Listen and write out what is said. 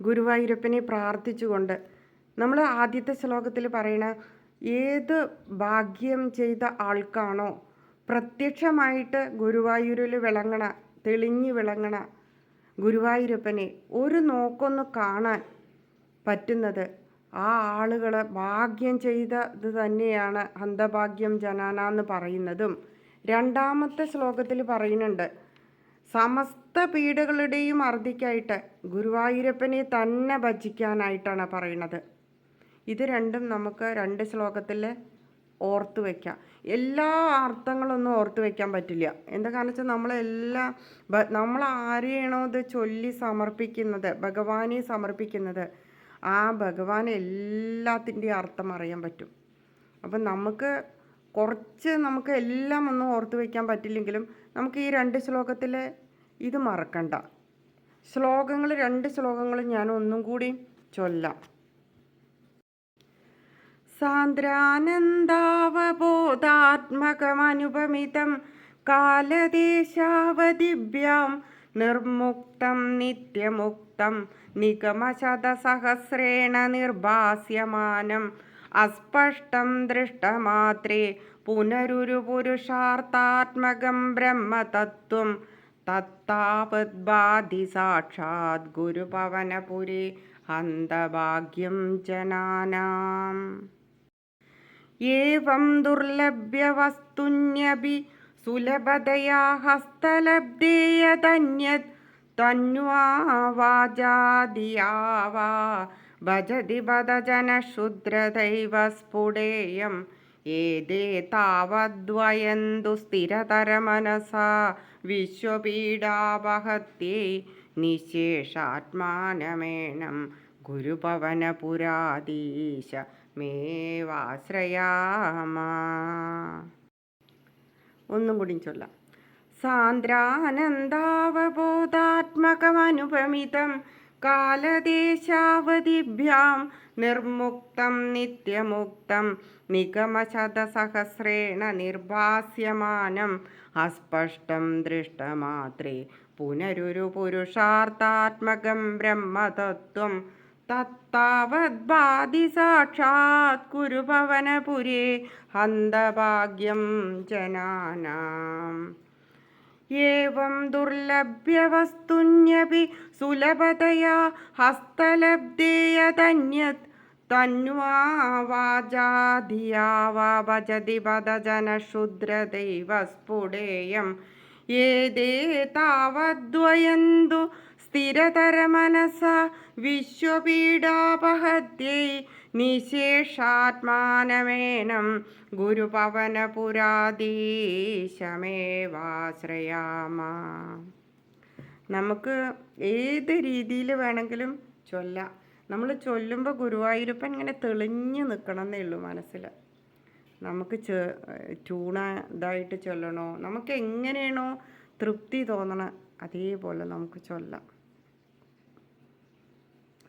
ഗുരുവായൂരപ്പനെ പ്രാർത്ഥിച്ചുകൊണ്ട് നമ്മൾ ആദ്യത്തെ ശ്ലോകത്തിൽ പറയണ ഏത് ഭാഗ്യം ചെയ്ത ആൾക്കാണോ പ്രത്യക്ഷമായിട്ട് ഗുരുവായൂരിൽ വിളങ്ങണ തെളിഞ്ഞു വിളങ്ങണ ഗുരുവായൂരപ്പനെ ഒരു നോക്കൊന്ന് കാണാൻ പറ്റുന്നത് ആ ആളുകൾ ഭാഗ്യം ചെയ്തത് തന്നെയാണ് അന്ധഭാഗ്യം ജനാന എന്ന് പറയുന്നതും. രണ്ടാമത്തെ ശ്ലോകത്തിൽ പറയുന്നുണ്ട് സമസ്ത പീഡകളുടെയും അർദ്ധിക്കായിട്ട് ഗുരുവായൂരപ്പനെ തന്നെ ഭജിക്കാനായിട്ടാണ് പറയുന്നത്. ഇത് രണ്ടും നമുക്ക് രണ്ട് ശ്ലോകത്തിൽ ഓർത്തു വയ്ക്കാം എല്ലാ അർത്ഥങ്ങളൊന്നും ഓർത്തു വയ്ക്കാൻ പറ്റില്ല. എന്താ കാരണം വെച്ചാൽ നമ്മളെല്ലാ നമ്മൾ ആരെയാണോ ഇത് ചൊല്ലി സമർപ്പിക്കുന്നത് ഭഗവാനെ സമർപ്പിക്കുന്നത് ആ ഭഗവാൻ എല്ലാത്തിന്റെയും അർത്ഥം അറിയാൻ പറ്റും. അപ്പം നമുക്ക് കുറച്ച് നമുക്ക് എല്ലാം ഒന്നും ഓർത്ത് വയ്ക്കാൻ പറ്റില്ലെങ്കിലും നമുക്ക് ഈ രണ്ട് ശ്ലോകത്തിൽ ഇത് മറക്കണ്ട. ശ്ലോകങ്ങൾ രണ്ട് ശ്ലോകങ്ങൾ ഞാൻ ഒന്നും കൂടി ചൊല്ലാം. സാന്ദ്രാനന്ദാവബോധാത്മകമനുപമിതം കാലദേശാവദിഭ്യാം നിർമുക്തം നിത്യമുക്തം നിഗമശതസഹസ്രേണ നിർഭാസ്യമാനം അസ്പഷ്ടം ദൃഷ്ടമാത്രേ. പുനരുരു പുരുഷാർത്ഥാത്മകം ബ്രഹ്മതത്വം തത്താവദ്ബാധി സാക്ഷാത് ഗുരുപവനപുരി ഹന്തഭാഗ്യം ജനാനാം. ഏവം ദുർലഭ്യവസ്തുന്യപി സുലഭതയാ ഹസ്തലബ്ധേയതന്യത് തന്വാവാചാദിയാ വാ ബദജനക്ഷുദ്രദൈവ സ്ഫുടേയം. ഏതേ താവദ്വയന്തു സ്ഥിരതരമനസാ വിശ്വപീഡാപഹത്യേ. നിശേഷാത്മാനമേണം ഗുരുപവനപുരാധീശ മേവാശ്രയാമ. ഒന്നും കൂടി ചൊല്ലാം. സാന്ദ്രാനന്ദാവബോധാത്മകമനുപമിതം. കാലദേശാവധിഭ്യാം നിർമുക്തം നിത്യമുക്തം നിഗമശതസഹസ്രേണ നിർഭാസ്യമാനം അസ്പഷ്ടം ദൃഷ്ടമാത്രേ പുനരൊരു പുരുഷാർത്ഥാത്മകം ബ്രഹ്മതത്വം തത്താവദ്ബാധി സാക്ഷാത് കുരുഭവനപുരേ ഹന്തഭാഗ്യം ജനാനാം. ഏവം ദുർലഭ്യവസ്തുന്യപി സുലഭതയാ ഹസ്തലബ്ധേയതന്യത് തന്വാവാചാധിയാ വാ ഭജതി പദജനക്ഷുദ്രദൈവ ये ഏതേ താവദ്വയന്തു സ്ഥിരതരമനസ വിശ്വപീഡാപഹത്യൈ നിശേഷാത്മാനമേനം ഗുരുപവനപുരാധീശമേവാശ്രയാമ. നമുക്ക് ഏത് രീതിയിൽ വേണമെങ്കിലും ചൊല്ലാം. നമ്മൾ ചൊല്ലുമ്പോൾ ഗുരുവായൂരപ്പൻ ഇങ്ങനെ തെളിഞ്ഞു നിൽക്കണം എന്നേ ഉള്ളൂ മനസ്സിൽ. നമുക്ക് ചെ ട്യൂണ ഇതായിട്ട് ചൊല്ലണോ? നമുക്ക് എങ്ങനെയാണോ തൃപ്തി തോന്നണം അതേപോലെ നമുക്ക് ചൊല്ലാം.